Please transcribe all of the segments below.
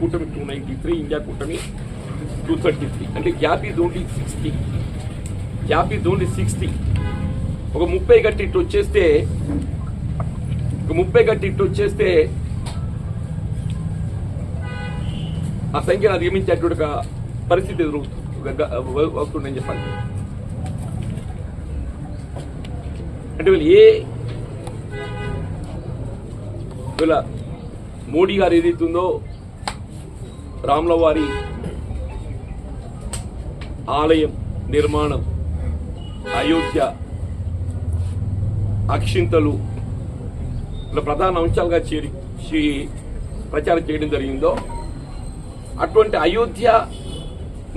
కూటమి two ninety three India కూటమి two thirty three అంటే gap is only sixty gap is only sixty ఒక ముప్పై గట్టి ఇటు వచ్చేస్తే ఒక ముప్పై గట్టి ఇటు వచ్చేస్తే ఆ సంఖ్యను అధిగమించేటువంటి ఒక పరిస్థితి ఎదురవుతుంది. ఒక గ- వస్తుందని అంటే వీళ్ళు ఏ వీళ్ళ మోడీ గారు ఏదైతుందో రాములవారి ఆలయం నిర్మాణం అయోధ్య అక్షింతలు ఇలా ప్రధాన అంశాలుగా చేరి ప్రచారం చేయడం జరిగిందో అటువంటి అయోధ్య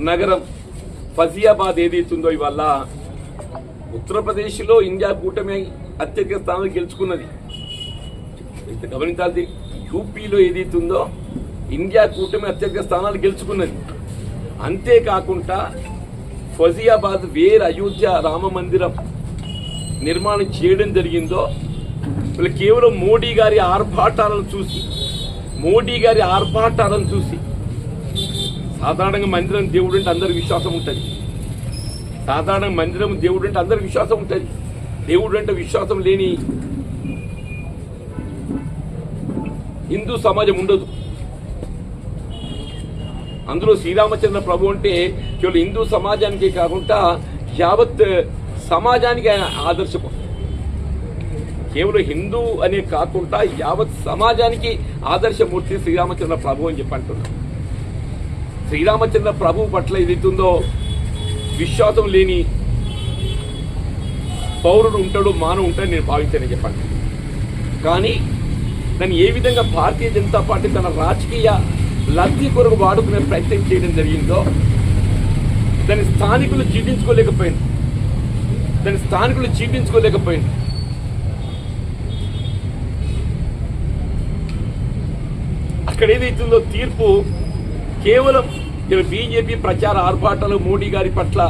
నగరం ఫజియాబాద్ ఏదైతుందో ఇవాళ ఉత్తరప్రదేశ్లో ఇండియా కూటమి అత్యధిక స్థానాలు గెలుచుకున్నది. అయితే గమనించాల్సి యూపీలో ఏదైతుందో ఇండియా కూటమి అత్యధిక స్థానాలు గెలుచుకున్నది. అంతేకాకుండా ఫజియాబాద్ వేర్ అయోధ్య రామ మందిరం నిర్మాణం చేయడం జరిగిందో వీళ్ళు కేవలం మోడీ గారి ఆర్భాటాలను చూసి మోడీ గారి ఆర్భాటాలను చూసి సాధారణంగా మందిరం దేవుడు అంటే అందరి విశ్వాసం ఉంటుంది. సాధారణంగా మందిరం దేవుడు అంటే అందరి విశ్వాసం ఉంటుంది. దేవుడు అంటే విశ్వాసం లేని హిందూ సమాజం ఉండదు. అందులో శ్రీరామచంద్ర ప్రభు అంటే కేవలం హిందూ సమాజానికి కాకుండా యావత్ సమాజానికి ఆయన ఆదర్శం కేవలం హిందూ అనే కాకుండా యావత్ సమాజానికి ఆదర్శమూర్తి శ్రీరామచంద్ర ప్రభు అని చెప్పి అంటున్నాను శ్రీరామచంద్ర ప్రభు పట్ల ఏదైతుందో విశ్వాసం లేని పౌరుడు ఉంటాడు మానవు ఉంటాడు నేను భావించానని చెప్పండి కానీ దాన్ని ఏ విధంగా భారతీయ జనతా పార్టీ తన రాజకీయ లబ్ధి కొరకు వాడుకునే ప్రయత్నం చేయడం జరిగిందో దాని స్థానికులు జీర్ణించుకోలేకపోయింది. దాని స్థానికులు జీర్ణించుకోలేకపోయింది. అక్కడ ఏదైతుందో తీర్పు కేవలం బీజేపీ ప్రచార ఆర్భాటాలు మోడీ గారి పట్ల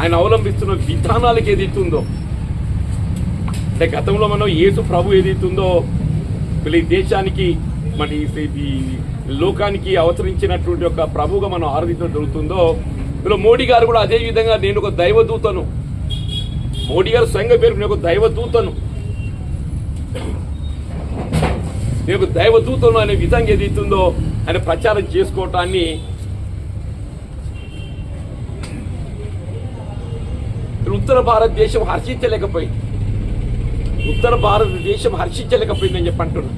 ఆయన అవలంబిస్తున్న విధానాలకు ఏదైతుందో అంటే గతంలో మనం ఏసు ప్రభు ఏదైతుందో వీళ్ళ ఈ దేశానికి మరి లోకానికి అవతరించినటువంటి ఒక ప్రభువుగా మనం ఆరాధించడం జరుగుతుందో ఇందులో మోడీ గారు కూడా అదే విధంగా నేను ఒక దైవదూతను. మోడీ గారు స్వయంగా పేరు నేను ఒక దైవదూతను. నేను ఒక దైవదూతను అనే విధంగా ఏదైతుందో ఆయన ప్రచారం చేసుకోవటాన్ని ఉత్తర భారతదేశం హర్షించలేకపోయింది. ఉత్తర భారతదేశం హర్షించలేకపోయిందని చెప్పి అంటున్నా.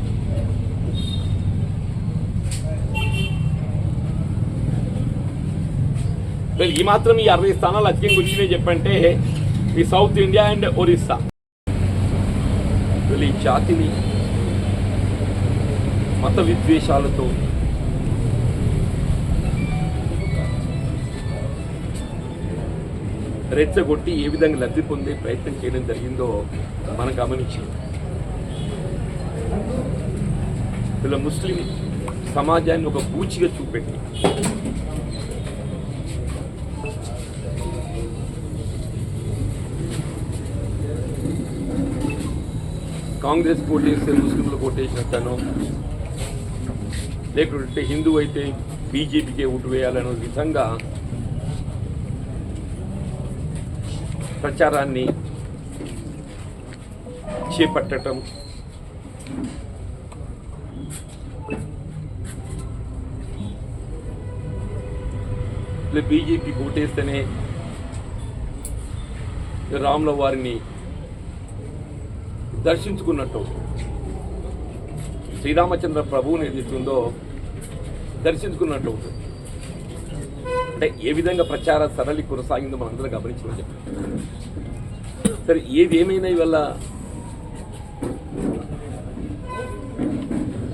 లేదు ఈ మాత్రం ఈ అరవై స్థానాలు అధికంగా వచ్చినాయి చెప్పంటే ఈ సౌత్ ఇండియా అండ్ ఒరిస్సా ఈ జాతిని మత విద్వేషాలతో రెచ్చగొట్టి ఏ విధంగా లబ్ధి పొందే ప్రయత్నం చేయడం జరిగిందో మనం గమనించాం. వీళ్ళ ముస్లిం సమాజాన్ని ఒక పూచిగా చూపెట్టి కాంగ్రెస్ కోటేస్తే ముస్లింలు కోటేసినట్టనో లేకుంటే హిందూ అయితే బీజేపీకే ఓటు వేయాలనే విధంగా ప్రచారాన్ని చేపట్టడం బీజేపీ ఓటేస్తేనే రాముల వారిని దర్శించుకున్నట్టు శ్రీరామచంద్ర ప్రభువుని ఏదైతుందో దర్శించుకున్నట్టు అవుతుంది అంటే ఏ విధంగా ప్రచార సరళి కొనసాగిందో మనందరం అందరం సరే ఏది ఏమైనా ఇవల్ల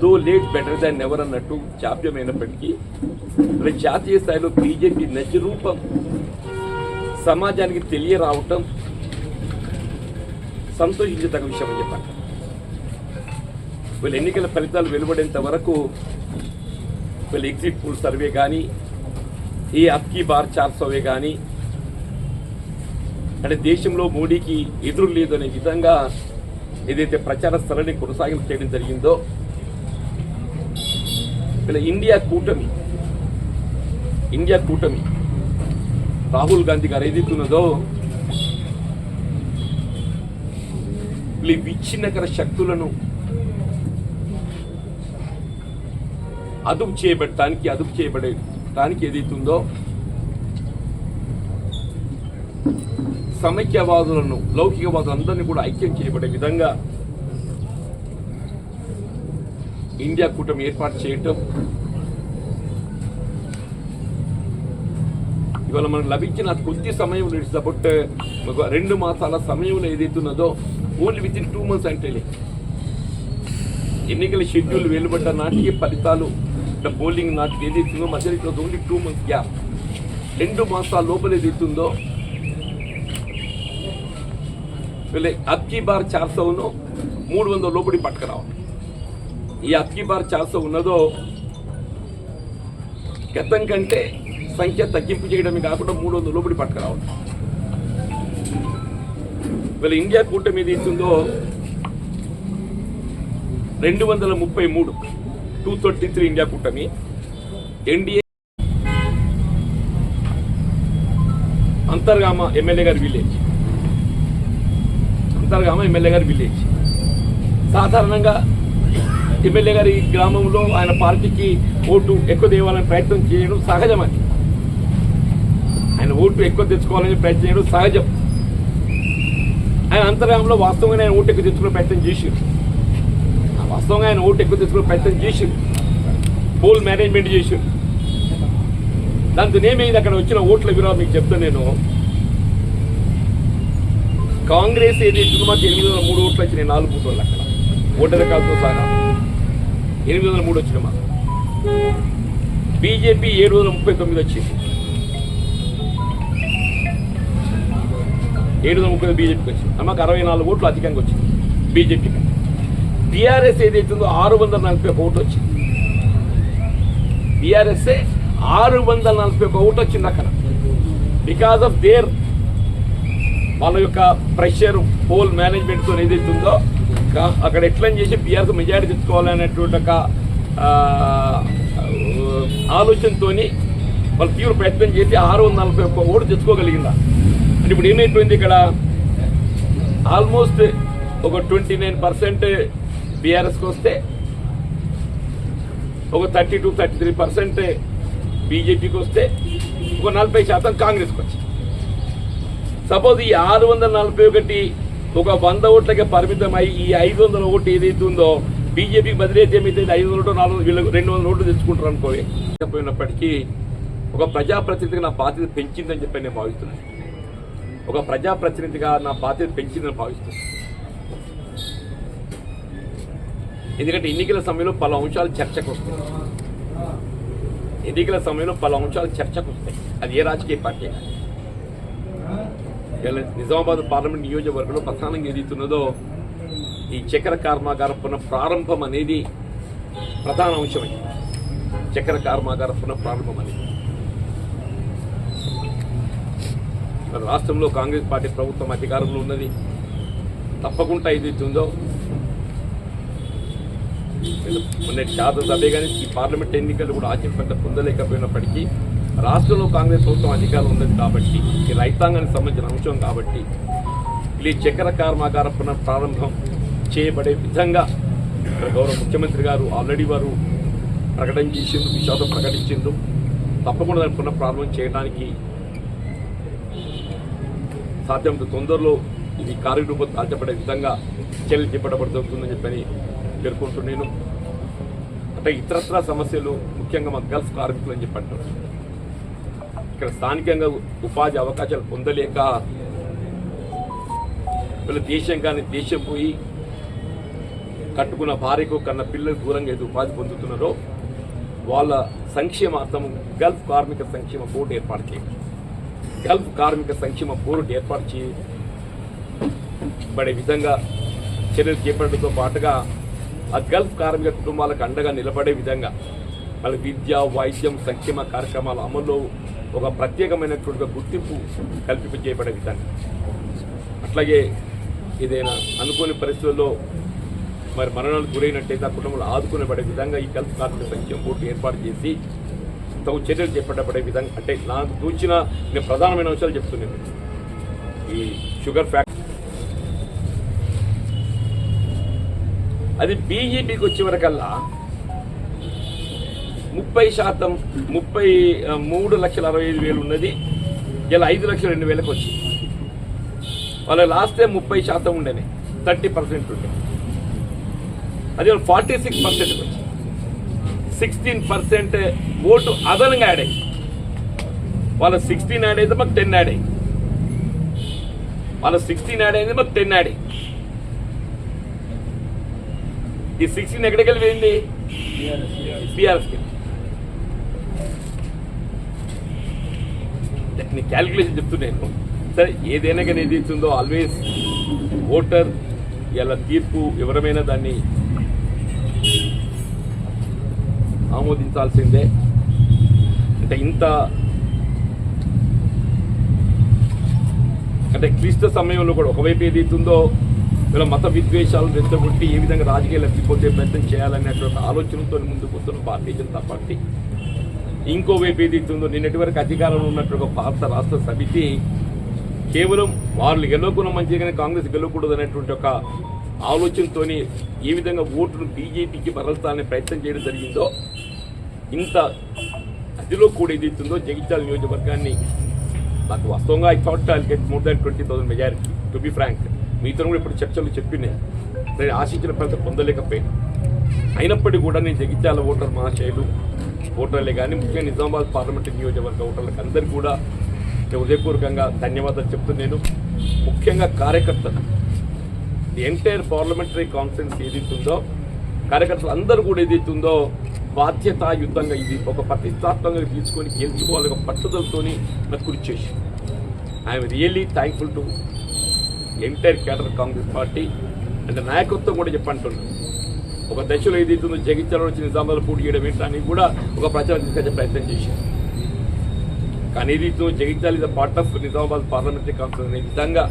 though late better than ever అన్నట్టు జాప్యమైనప్పటికీ మరి జాతీయ స్థాయిలో బీజేపీ నచ్చి రూపం సమాజానికి తెలియరావటం సంతోషించదగ్గ విషయం అని చెప్పాలి. వీళ్ళ ఎన్నికల ఫలితాలు వెలువడేంత వరకు వీళ్ళ ఎగ్జిట్ పూల్ సర్వే కానీ ఈ అప్కీ బార్ చార్ సర్వే కానీ అంటే దేశంలో మోడీకి ఎదురు లేదు అనే విధంగా ఏదైతే ప్రచార స్థలాన్ని కొనసాగింపు చేయడం జరిగిందో వీళ్ళ ఇండియా కూటమి ఇండియా కూటమి రాహుల్ గాంధీ గారు ఏదైతున్నదో వీళ్ళ ఈ విచ్ఛిన్నకర శక్తులను అదుపు చేయబడటానికి అదుపు చేయబడటానికి ఏదైతుందో సమైక్యవాదులను లౌకికవాదులందరినీ కూడా ఐక్యం చేయబడే విధంగా ఇండియా కూటమి ఏర్పాటు చేయటం ఇవాళ మనకు లభించిన కొద్ది సమయంలో ఇట్స్ అబౌట్ ఒక రెండు మాసాల సమయంలో ఏదైతున్నదో only within two months అంటే ఎన్నికల షెడ్యూల్ వెలువడ్డ నాటికి ఫలితాలు పోలింగ్ నాటికి ఏదైతుందో మధ్యలో it only two months gap రెండు మాసాల లోపల ఏదైతుందో వీళ్ళ అక్కి బార్ చార్సవును మూడు వందల లోపలి పట్టుకురావాలి. ఈ అక్కి బార్ చార్స ఉన్నదో గతం కంటే సంఖ్య తగ్గింపు చేయడమే కాకుండా మూడు వందల లోపలి పట్టుకురావాలి. వీళ్ళ ఇండియా కూటమి ఏది ఇస్తుందో రెండు వందల ముప్పై మూడు టూ థర్టీ త్రీ ఇండియా కూటమి ఎన్డీఏ అంతర్గామ ఎమ్మెల్యే గారి విలేజ్. అంతర్గామ ఎమ్మెల్యే గారి విలేజ్. సాధారణంగా ఎమ్మెల్యే గారి గ్రామంలో ఆయన పార్టీకి ఓటు ఎక్కువ తేవాలని ప్రయత్నం చేయడం సహజమని. ఆయన ఓటు ఎక్కువ తెచ్చుకోవాలని ప్రయత్నం చేయడం సహజం. ఆయన అంతరంగంలో వాస్తవంగా ఆయన ఓటు ఎక్కువ తెచ్చుకునే ప్రయత్నం చేసారు వాస్తవంగా ఆయన ఓటు ఎక్కువ తెచ్చుకునే ప్రయత్నం చేసారు పోల్ మేనేజ్మెంట్ చేసిండు. దాంతో ఏమైంది అక్కడ వచ్చిన ఓట్ల విరామం మీకు చెప్తాను నేను. కాంగ్రెస్ ఏది మాకు ఎనిమిది వందల మూడు ఓట్లు వచ్చినాయి నాలుగు ఓట్లు అక్కడ. ఓటర్ కాల్తో సహా. ఎనిమిది వందల మూడు వచ్చిన మాకు. బీజేపీ ఏడు వందల ముప్పై తొమ్మిది వచ్చింది. ఏడు వందల ముప్పై బీజేపీకి వచ్చింది. మాకు అరవై నాలుగు ఓట్లు అధికంగా వచ్చింది బీజేపీకి టీఆర్ఎస్ ఏదైతుందో ఆరు వందల నలభై ఒక ఓటు వచ్చింది. టీఆర్ఎస్ఏ ఆరు వందల నలభై ఒక ఓటు వచ్చింది అక్కడ. బికాస్ ఆఫ్ దేర్ వాళ్ళ యొక్క ప్రెషర్ పోల్ మేనేజ్మెంట్తో ఏదైతే ఉందో అక్కడ ఎట్లని చేసి బీఆర్ఎస్ మెజారిటీ తెచ్చుకోవాలనేటువంటి ఒక ఆలోచనతోని వాళ్ళు తీవ్ర ప్రయత్నం చేసి ఆరు వందల నలభై ఒక్క ఓటు తెచ్చుకోగలిగిందా? ఇప్పుడు ఏమైపోయింది ఇక్కడ? ఆల్మోస్ట్ ఒక ట్వంటీ నైన్ పర్సెంట్ బీఆర్ఎస్కి వస్తే ఒక thirty to thirty three percent బీజేపీకి వస్తే ఒక నలభై శాతం కాంగ్రెస్కి వచ్చింది సపోజ్ ఈ ఆరు వందల నలభై ఒకటి ఒక వంద ఓట్లకే పరిమితమై ఈ ఐదు వందల ఓటు ఏదైతే ఉందో బీజేపీకి బదిలీ ఏమైతే ఐదు వందల ఓటు నాలుగు వీళ్ళు రెండు వందల ఓట్లు తెచ్చుకుంటారు అనుకోవి పోయినప్పటికీ ఒక ప్రజాప్రతినిధిగా నా బాధ్యత పెంచిందని చెప్పి నేను భావిస్తున్నాను. ఒక ప్రజాప్రతినిధిగా నా బాధ్యత పెంచిందని భావిస్తున్నాను ఎందుకంటే ఎన్నికల సమయంలో పలు అంశాలు చర్చకు వస్తాయి. ఎన్నికల సమయంలో పలు అంశాలు చర్చకు వస్తాయి. అది ఏ రాజకీయ పార్టీ నిజామాబాద్ పార్లమెంట్ నియోజకవర్గంలో ప్రధానంగా ఏదైతున్నదో ఈ చక్కెర కర్మాగార పునః ప్రారంభం అనేది ప్రధాన అంశమే చక్కెర కర్మాగార పునః ప్రారంభం అనేది మరి రాష్ట్రంలో కాంగ్రెస్ పార్టీ ప్రభుత్వం అధికారంలో ఉన్నది. తప్పకుండా ఏదైతుందో మొన్నటి శాసనసభ కానీ ఈ పార్లమెంట్ ఎన్నికలు కూడా ఆశింపంత పొందలేకపోయినప్పటికీ రాష్ట్రంలో కాంగ్రెస్ ప్రభుత్వం అధికారం ఉన్నది కాబట్టి ఈ రైతాంగానికి సంబంధించిన అంశం కాబట్టి ఈ చక్కెర కర్మాగార పునః ప్రారంభం చేయబడే విధంగా గౌరవ ముఖ్యమంత్రి గారు ఆల్రెడీ వారు ప్రకటన చేసిండ్రు విశ్వాసం ప్రకటించిండ్రు. తప్పకుండా దాన్ని పునః ప్రారంభం చేయడానికి సాధ్యమంత తొందరలో ఇది కార్యరూపం దాల్చబడే విధంగా చర్యలు చేపట్టబడుతుందని చెప్పని పేర్కొంటున్నాను అంటే ఇతరత్ర సమస్యలు ముఖ్యంగా మా గల్ఫ్ కార్మికులు అని చెప్పంటారు. ఇక్కడ స్థానికంగా ఉపాధి అవకాశాలు పొందలేక వీళ్ళు దేశం కానీ దేశం పోయి కట్టుకున్న భార్యకు కన్న పిల్లలు దూరంగా ఏదో ఉపాధి పొందుతున్నారో వాళ్ళ సంక్షేమార్థం గల్ఫ్ కార్మిక సంక్షేమ బోర్డు ఏర్పాటు చేయాలి గల్ఫ్ కార్మిక సంక్షేమ బోర్డు ఏర్పాటు చేయబడే విధంగా చర్యలు చేపట్టడంతో పాటుగా ఆ గల్ఫ్ కార్మిక కుటుంబాలకు అండగా నిలబడే విధంగా వాళ్ళ విద్య వైద్యం సంక్షేమ కార్యక్రమాల అమల్లో ఒక ప్రత్యేకమైనటువంటి గుర్తింపు కల్పింప చేయబడే విధంగా. అట్లాగే ఏదైనా అనుకోని పరిస్థితుల్లో మరి మరణాలకు గురైనట్టయితే ఆ కుటుంబాలు ఆదుకునేబడే విధంగా ఈ గల్ఫ్ కార్మిక సంక్షేమ బోర్డు ఏర్పాటు చేసి తగు చర్యలు చేపట్టబడే విధంగా అంటే నాకు తూచిన నేను ప్రధానమైన అంశాలు చెప్తున్నాను. ఈ షుగర్ ఫ్యాక్టరీ అది బీజేపీకి వచ్చే వరకల్లా ముప్పై శాతం ముప్పై మూడు లక్షల అరవై ఐదు వేలు ఉన్నది. ఇలా ఐదు లక్షల రెండు వేలకు వచ్చింది. వాళ్ళ లాస్ట్ ముప్పై శాతం ఉండేది థర్టీ పర్సెంట్ ఉండే. అది ఫార్టీ సిక్స్ పర్సెంట్ వచ్చింది. సిక్స్టీన్ పర్సెంట్ ఓటు అదనంగా యాడ్ వాళ్ళ సిక్స్టీన్ యాడ్ అయితే మాకు టెన్ యాడ్ వాళ్ళ సిక్స్టీన్ యాడ్ అయింది మాకు టెన్ యాడ్ ఈ సిక్స్టీన్ ఎక్కడికి వెళ్ళి పోయింది బీఆర్ఎస్కి. నీ క్యాలిక్యులేషన్ చెప్తున్నాను సరే ఏదైనా కానీ ఏది ఇస్తుందో ఆల్వేస్ ఓటర్ ఇలా తీర్పు ఎవరమైనా దాన్ని ఆమోదించాల్సిందే అంటే ఇంత అంటే క్లిష్ట సమయంలో కూడా ఒకవైపు ఏది ఇస్తుందో వీళ్ళ మత విద్వేషాలు రెచ్చగొట్టి ఏ విధంగా రాజకీయ లబ్ధి పొందే ప్రయత్నం చేయాలనేటువంటి ఆలోచనతో ముందుకు వస్తున్న భారతీయ జనతా పార్టీ. ఇంకోవైపు ఏది ఇస్తుందో నిన్నటి వరకు అధికారంలో ఉన్నట్టు భారత రాష్ట్ర సమితి కేవలం వాళ్ళు గెలవకున్న మంచిగానే కాంగ్రెస్ గెలవకూడదు అనేటువంటి ఒక ఆలోచనతోని ఏ విధంగా ఓటును బీజేపీకి మరల్చాలనే ప్రయత్నం చేయడం జరిగిందో ఇంత అదిలో కూడా ఏదైతుందో ఇస్తుందో జగిత్యాల నియోజకవర్గాన్ని నాకు వాస్తవంగా I thought I get more than twenty thousand majority to be frank మీతో కూడా ఇప్పుడు చర్చలు చెప్పినాయి నేను ఆశించిన ఫలితం పొందలేకపోయినా. అయినప్పటికీ కూడా నేను జగిత్యాల ఓటర్ మహాశయులు ఓటర్లే కానీ ముఖ్యంగా నిజామాబాద్ పార్లమెంటరీ నియోజకవర్గ ఓటర్లకు అందరికీ కూడా హృదయపూర్వకంగా ధన్యవాదాలు నేను ముఖ్యంగా కార్యకర్తలు. ది ఎంటైర్ పార్లమెంటరీ కాన్ఫరెన్స్ ఏదైతుందో కార్యకర్తలు అందరూ కూడా ఏదైతుందో బాధ్యతాయుద్ధంగా ఇది ఒక ప్రతిష్టాత్మకంగా తీసుకొని గెలుచుకోవాలి ఒక పట్టుదలతోని నాకు కృషి చేసి I'm really thankful to entire cadre Congress party అంటే నాయకత్వం కూడా చెప్పంటున్నాను ఒక దశలో ఏదైతుందో జగిత్యాల వచ్చి నిజామాబాద్ పోటీ చేయడం ఏంటని కూడా ఒక ప్రచారం తీసుకొచ్చే ప్రయత్నం చేశాను కానీ ఏదైతుందో Jagtial is part of Nizamabad parliamentary conference అనే విధంగా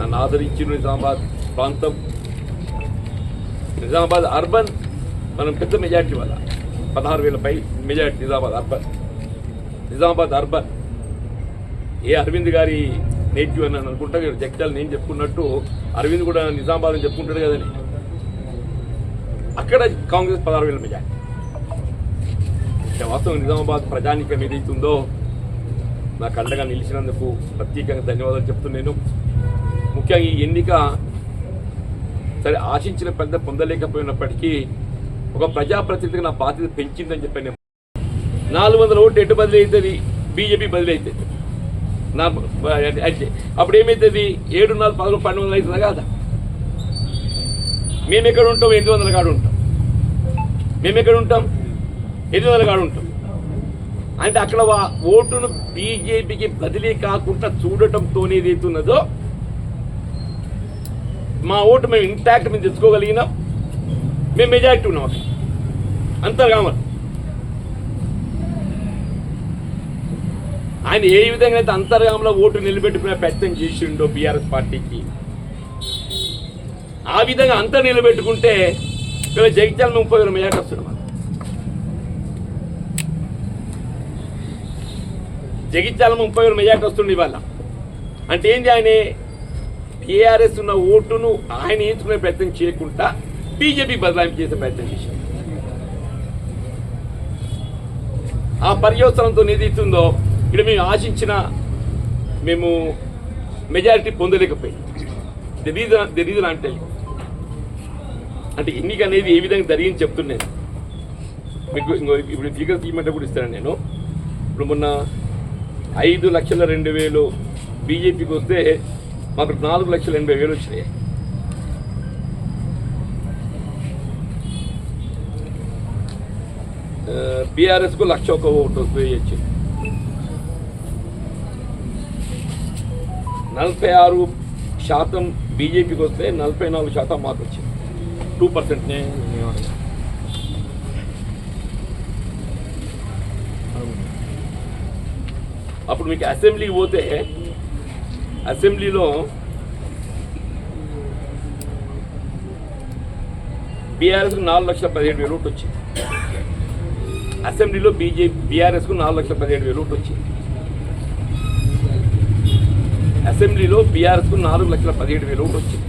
నన్ను ఆదరించిన నిజామాబాద్ ప్రాంతం. నిజామాబాద్ అర్బన్ మనం పెద్ద మెజార్టీ వాళ్ళ. పదహారు వేల పై majority Nizamabad urban. Nizamabad urban. ఏ అరవింద్ గారి నేటివ్ అని అనుకుంటా జగిత్యాల నేను చెప్పుకున్నట్టు అరవింద్ కూడా నిజామాబాద్ అని చెప్పుకుంటాడు కదని అక్కడ కాంగ్రెస్ పదహారు వేల మెజార్టీ. వాస్తవం నిజామాబాద్ ప్రజానికం ఏదైతుందో నాకు అండగా నిలిచినందుకు ప్రత్యేకంగా ధన్యవాదాలు చెప్తున్నాను. ముఖ్యంగా ఈ ఎన్నిక సరే ఆశించిన పెద్ద పొందలేకపోయినప్పటికీ ఒక ప్రజాప్రతినిధిగా నా బాధ్యత పెంచిందని చెప్పాను నేను. నాలుగు వందల ఓట్లు ఎటు బదిలీ అవుతుంది బీజేపీ బదిలీ అవుతుంది నా అయితే అప్పుడు ఏమవుతుంది ఏడు నాలుగు పదకొండు పన్నెండు వందలు అవుతుందా కాదా? మేము ఎక్కడ ఉంటాం? ఎనిమిది వందల కాడు ఉంటాం. మేము ఎక్కడ ఉంటాం? ఎనిమిది వందల కాడు ఉంటాం. అంటే అక్కడ ఓటును బీజేపీకి బదిలీ కాకుండా చూడటంతో ఏదైతున్నదో మా ఓటు మేము ఇంటాక్ట్ మేము తెచ్చుకోగలిగినాం. మేము మెజారిటీ ఉన్నాం అక్కడ. అంతర్గామర్ ఆయన ఏ విధంగా అయితే అంతర్గామంలో ఓటు నిలబెట్టుకునే ప్రయత్నం చేసిండో బీఆర్ఎస్ పార్టీకి ఆ విధంగా అంతా నిలబెట్టుకుంటే ఇక్కడ జగిత్యాల ముప్పై వేల మెజార్టీ వస్తున్నాం జగిత్యాల ముప్పై వేల మెజార్టీ వస్తుంది ఇవాళ. అంటే ఏంటి ఆయన? టీఆర్ఎస్ ఉన్న ఓటును ఆయన ఎంచుకునే ప్రయత్నం చేయకుండా బీజేపీ బదలాయింపు చేసే ప్రయత్నం చేశారు ఆ పర్యవసనంతో ఏదైతుందో ఇక్కడ మేము ఆశించిన మేము మెజారిటీ పొందలేకపోయింది ది రీజన్ ది రీజన్ అంటే అంటే ఎన్నిక అనేది ఏ విధంగా జరిగింది చెప్తున్నాను మీకు ఇంకో ఇప్పుడు ఫిగర్స్ ఇవ్వమంటే కూడా ఇస్తాను నేను ఇప్పుడు మొన్న ఐదు లక్షల రెండు వేలు బీజేపీకి వస్తే మాకు నాలుగు లక్షల ఎనభై వేలు వచ్చినాయి బీఆర్ఎస్కు లక్ష ఒక ఓటు వేయచ్చు నలభై ఆరు శాతం బీజేపీకి వస్తే నలభై నాలుగు శాతం మాకు వచ్చింది. టూ పర్సెంట్నే అప్పుడు మీకు అసెంబ్లీకి పోతే అసెంబ్లీలో బీఆర్ఎస్కి నాలుగు లక్షల పదిహేడు వేలు ఒకటి వచ్చింది. అసెంబ్లీలో బీజేపీ బీఆర్ఎస్కు నాలుగు లక్షల పదిహేడు వేలు ఓటు వచ్చింది. అసెంబ్లీలో బీఆర్ఎస్కు నాలుగు లక్షల పదిహేడు వేలు ఓటు వచ్చింది.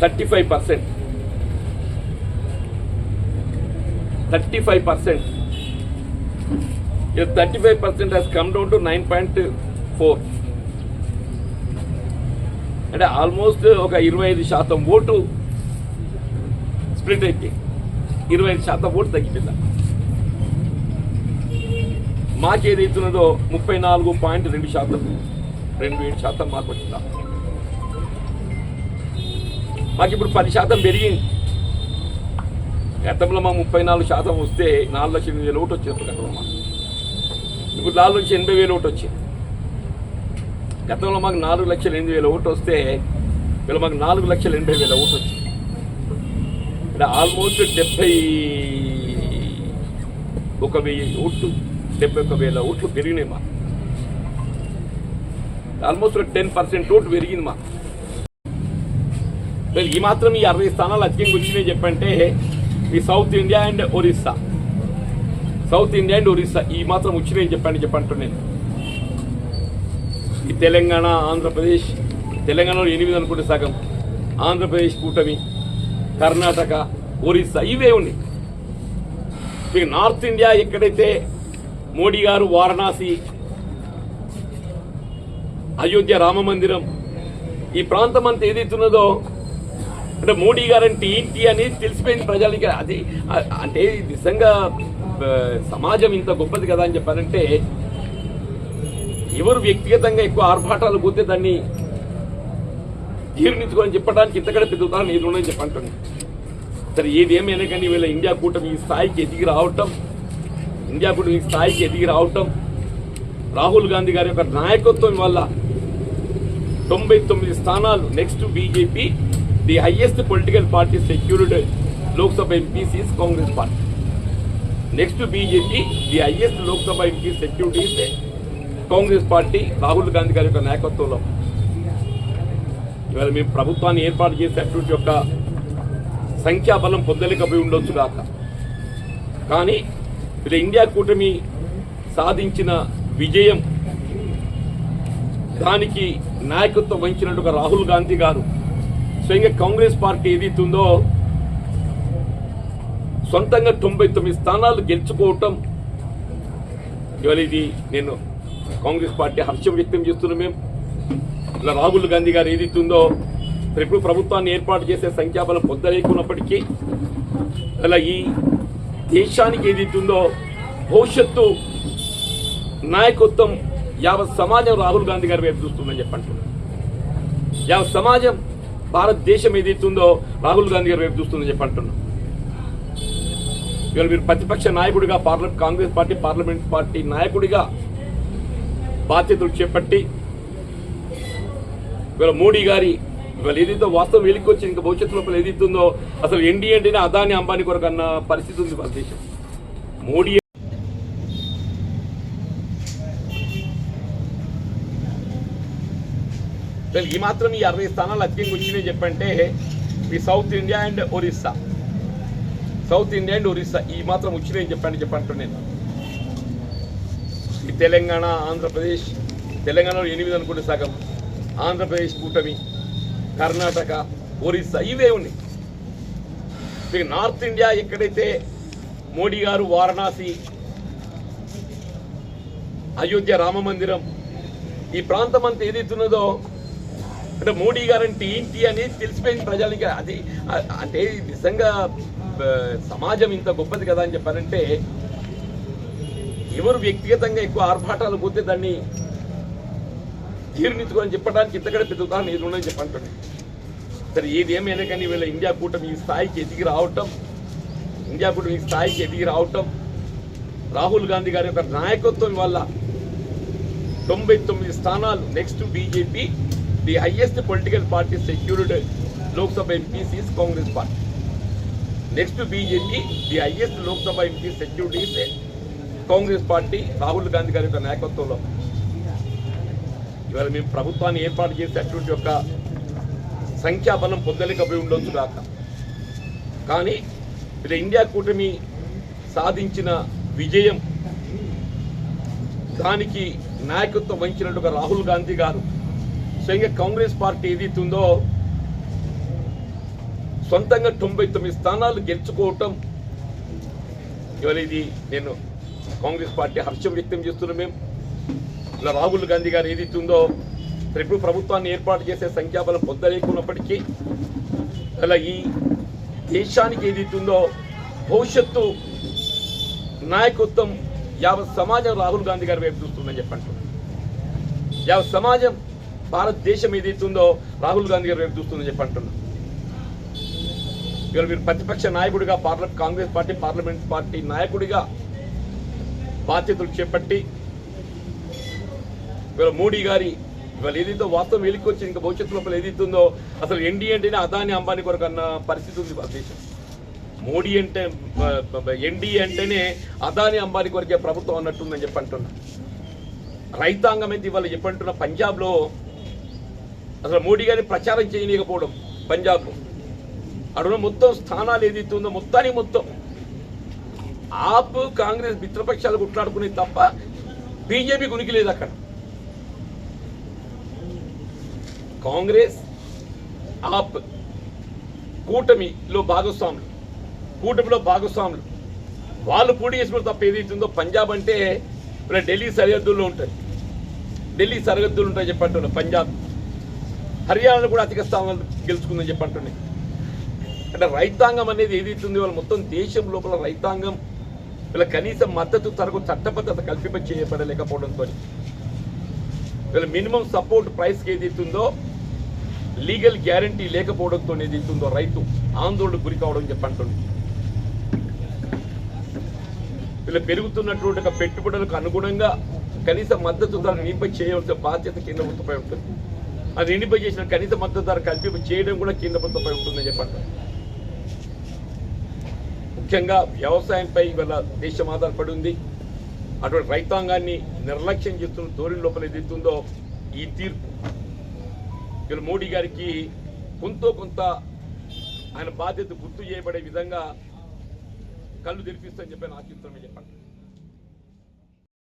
Thirty five percent. Thirty five percent. Thirty five percent has come down to nine point four అంటే ఆల్మోస్ట్ ఒక ఇరవై ఐదు శాతం ఓటు స్ప్లిట్ అయితే. ఇరవై ఐదు శాతం ఓటు తగ్గిపోయిందా. మాకేదైతున్నదో ముప్పై నాలుగు పాయింట్ రెండు శాతం. రెండు ఏడు శాతం మాకు వచ్చిందా? మాకు ఇప్పుడు పది శాతం పెరిగింది. గతంలో మా ముప్పై నాలుగు శాతం వస్తే నాలుగు లక్షల ఎనిమిది వేలు ఒకటి వచ్చినప్పుడు గతంలో మాకు. ఇప్పుడు నాలుగు లక్షల ఎనభై వేలు ఒకటి వచ్చింది. గతంలో మాకు నాలుగు లక్షల ఎనిమిది వేల ఒకటి వస్తే వీళ్ళు మాకు నాలుగు లక్షల ఎనభై వేల ఒకటి వచ్చింది. అంటే ఆల్మోస్ట్ డెబ్బై ఒక వెయ్యి ఓట్లు డెబ్బై ఒక వేల ఓట్లు పెరిగినాయి మా ఆల్మోస్ట్ టెన్ పర్సెంట్ ఓటు పెరిగింది మా ఈ మాత్రం ఈ అరవై స్థానాలు అధికంగా వచ్చినాయి చెప్పంటే ఈ south India and Orissa south India and Orissa ఈ మాత్రం వచ్చినాయి చెప్పండి చెప్పంటున్నాను. ఈ తెలంగాణ ఆంధ్రప్రదేశ్ తెలంగాణలో ఎనిమిది అనుకుంటే సగం. ఆంధ్రప్రదేశ్ కూటమి కర్ణాటక ఒరిస్సా ఇవే ఉన్నాయి. నార్త్ ఇండియా ఎక్కడైతే మోడీ గారు వారణాసి అయోధ్య రామ మందిరం ఈ ప్రాంతం అంతా ఏదైతున్నదో అంటే మోడీ గారు అంటే ఏంటి అనేది తెలిసిపోయింది ప్రజలకి. అది అంటే నిజంగా సమాజం ఇంత గొప్పది కదా అని చెప్పారంటే ఎవరు వ్యక్తిగతంగా ఎక్కువ ఆర్భాటాలు పోతే దాన్ని జీర్ణించుకొని చెప్పడానికి ఇంతకంటే పెద్ద ఉదాహరణ ఏది ఉండదని చెప్పంటుంది సరే ఏది ఏమైనా కానీ వీళ్ళ ఇండియా కూటమి ఈ స్థాయికి ఎదిగి రావటం ఇండియా కూటమి ఈ స్థాయికి ఎదిగి రావటం రాహుల్ గాంధీ గారి యొక్క నాయకత్వం వల్ల తొంభై తొమ్మిది స్థానాలు. Next BJP the highest political party secured Lok Sabha MPs Congress party next BJP the highest Lok Sabha MP security Congress party Rahul Gandhi గారి యొక్క నాయకత్వంలో. ఇవాళ మేము ప్రభుత్వాన్ని ఏర్పాటు చేసేటువంటి యొక్క సంఖ్యాబలం పొందలేకపోయి ఉండొచ్చు కాక. కానీ ఇలా ఇండియా కూటమి సాధించిన విజయం దానికి నాయకత్వం వహించినట్టుగా రాహుల్ గాంధీ గారు స్వయంగా కాంగ్రెస్ పార్టీ ఏదైతుందో సొంతంగా తొంభై తొమ్మిది స్థానాలు గెలుచుకోవటం ఇవాళ ఇది నేను కాంగ్రెస్ పార్టీ హర్షం వ్యక్తం చేస్తున్నాం మేము. ఇలా రాహుల్ గాంధీ గారు ఏదైతుందో ఎప్పుడు ప్రభుత్వాన్ని ఏర్పాటు చేసే సంఖ్యాబలం పొందలేకున్నప్పటికీ అలా ఈ దేశానికి ఏదైతుందో భవిష్యత్తు నాయకత్వం యావత్ సమాజం రాహుల్ గాంధీ గారి వైపు చూస్తుందని చెప్పంటున్నాను యావత్ సమాజం భారతదేశం ఏదైతుందో రాహుల్ గాంధీ గారి వైపు చూస్తుందని చెప్పంటున్నాను ఇవాళ మీరు ప్రతిపక్ష నాయకుడిగా parliament Congress party parliament party నాయకుడిగా బాధ్యతలు చేపట్టి ఇవాళ మోడీ గారి ఇవాళ ఏదైతే వాస్తవం వెలికి వచ్చి ఇంకా భవిష్యత్తు లోపల ఏదైతుందో అసలు ఎన్డీ అంటేనే అదాని అంబానీ కొరకు అన్న పరిస్థితి ఉంది మన దేశం. మోడీ ఈ మాత్రం ఈ అరవై స్థానాలు అధికంగా వచ్చినాయి చెప్పంటే ఈ south India and Orissa. South India and Orissa ఈ మాత్రం వచ్చినాయి చెప్పండి చెప్పంటున్నాను ఈ తెలంగాణ ఆంధ్రప్రదేశ్ తెలంగాణలో ఎనిమిది అనుకుంటే సగం. ఆంధ్రప్రదేశ్ కూటమి. కర్ణాటక ఒరిస్సా ఇవే ఉన్నాయి. ఇక నార్త్ ఇండియా ఎక్కడైతే మోడీ గారు వారణాసి అయోధ్య రామ మందిరం ఈ ప్రాంతం అంతా ఏదైతున్నదో అంటే మోడీ గారు అంటే ఏంటి అనేది తెలిసిపోయింది ప్రజలకి. అది అంటే నిజంగా సమాజం ఇంత గొప్పది కదా అని చెప్పారంటే ఎవరు వ్యక్తిగతంగా ఎక్కువ ఆర్భాటాలు పోతే దాన్ని జీర్ణించుకొని చెప్పడానికి ఇంతకంటే పెద్ద ఉదాహరణ ఏది ఉండదని చెప్పంటాడు సరే ఏది ఏమైనా కానీ వీళ్ళ ఇండియా కూటమి ఈ స్థాయికి ఎదిగి రావటం ఇండియా కూటమి ఈ స్థాయికి ఎదిగి రావటం రాహుల్ గాంధీ గారి యొక్క నాయకత్వం వల్ల తొంభై తొమ్మిది స్థానాలు next BJP the highest political party secured Lok Sabha MPs Congress party next BJP the highest Lok Sabha MP security Congress party Rahul Gandhi గారి యొక్క నాయకత్వంలో. ఇవాళ మేము ప్రభుత్వాన్ని ఏర్పాటు చేసేటువంటి యొక్క సంఖ్యాబలం పొందలేకపోయి ఉండొచ్చు కాక. కానీ ఇలా ఇండియా కూటమి సాధించిన విజయం దానికి నాయకత్వం వహించినట్టుగా రాహుల్ గాంధీ గారు స్వయంగా కాంగ్రెస్ పార్టీ ఏదైతుందో సొంతంగా తొంభై తొమ్మిది స్థానాలు గెలుచుకోవటం. ఇవాళ ఇది నేను కాంగ్రెస్ పార్టీ హర్షం వ్యక్తం చేస్తున్నాం మేము. రాహుల్ గాంధీ గారు ఏదైతుందో రేపు ప్రభుత్వాన్ని ఏర్పాటు చేసే సంఖ్యాబలం పొందలేకున్నప్పటికీ అలా ఈ దేశానికి ఏదైతుందో భవిష్యత్తు నాయకత్వం యావత్ సమాజం రాహుల్ గాంధీ గారి వైపు చూస్తుందని చెప్పండి యావత్ సమాజం భారతదేశం ఏదైతుందో రాహుల్ గాంధీ గారి వైపు చూస్తుందని చెప్పంటున్నాం ఇవాళ మీరు ప్రతిపక్ష నాయకుడిగా parliament Congress party parliament party నాయకుడిగా బాధ్యతలు చేపట్టి ఇవాళ మోడీ గారి ఇవాళ ఏదైతే వాస్తవం వెలికొచ్చి ఇంకా భవిష్యత్తు లోపల ఏదైతుందో అసలు ఎన్డీ అంటేనే అదాని అంబానీ కొరకు అన్న పరిస్థితి ఉంది భారతదేశం దేశం. మోడీ అంటే ఎన్డీ అంటేనే అదాని అంబానీ కొరకే ప్రభుత్వం అన్నట్టుందని చెప్పి అంటున్నా. రైతాంగం అయితే ఇవాళ చెప్పంటున్న పంజాబ్లో అసలు మోడీ గారిని ప్రచారం చేయలేకపోవడం పంజాబ్లో. అక్కడ మొత్తం స్థానాలు ఏదైతే ఉందో మొత్తానికి మొత్తం ఆప్ కాంగ్రెస్ మిత్రపక్షాలు కొట్లాడుకునేది తప్ప బీజేపీ ఉనికి లేదు అక్కడ. కాంగ్రెస్ ఆప్ కూటమిలో భాగస్వాములు కూటమిలో భాగస్వాములు. వాళ్ళు పోటీ చేసుకుంటే తప్ప ఏదైతుందో పంజాబ్ అంటే ఇప్పుడు ఢిల్లీ సరిహద్దుల్లో ఉంటుంది ఢిల్లీ సరిహద్దులు ఉంటాయి చెప్పంటున్నా పంజాబ్. హర్యానాలో కూడా అధిక స్థానాలు గెలుచుకుందని చెప్పంటున్నాయి అంటే రైతాంగం అనేది ఏదైతుంది వాళ్ళు మొత్తం దేశం లోపల రైతాంగం వీళ్ళ కనీసం మద్దతు తరకు చట్టబద్ధత కల్పింప చేయబడలేకపోవడంతో వీళ్ళ మినిమం సపోర్ట్ ప్రైస్కి ఏదైతుందో లీగల్ గ్యారంటీ లేకపోవడంతో ఏదైతుందో రైతు ఆందోళన గురి కావడం చెప్పంటుంది. వీళ్ళు పెరుగుతున్నటువంటి ఒక పెట్టుబడులకు అనుగుణంగా కనీస మద్దతు ధర నింపై చేయవలసిన బాధ్యత కేంద్ర ప్రభుత్వంపై ఉంటుంది. అది నిండిపై చేసిన కనీస మద్దతు ధర కల్పింప చేయడం కూడా కేంద్ర ప్రభుత్వంపై ఉంటుందని చెప్పంటారు ముఖ్యంగా వ్యవసాయంపై ఇవాళ దేశం ఆధారపడి ఉంది. అటువంటి రైతాంగాన్ని నిర్లక్ష్యం చేస్తున్న ధోరణి లోపల ఏదైతుందో ఈ తీర్పు. ఇవాళ మోడీ గారికి కొంత కొంత ఆయన బాధ్యత గుర్తు చేయబడే విధంగా కళ్ళు తెరిపిస్తామని చెప్పి ఆశిస్తున్నామని చెప్పండి.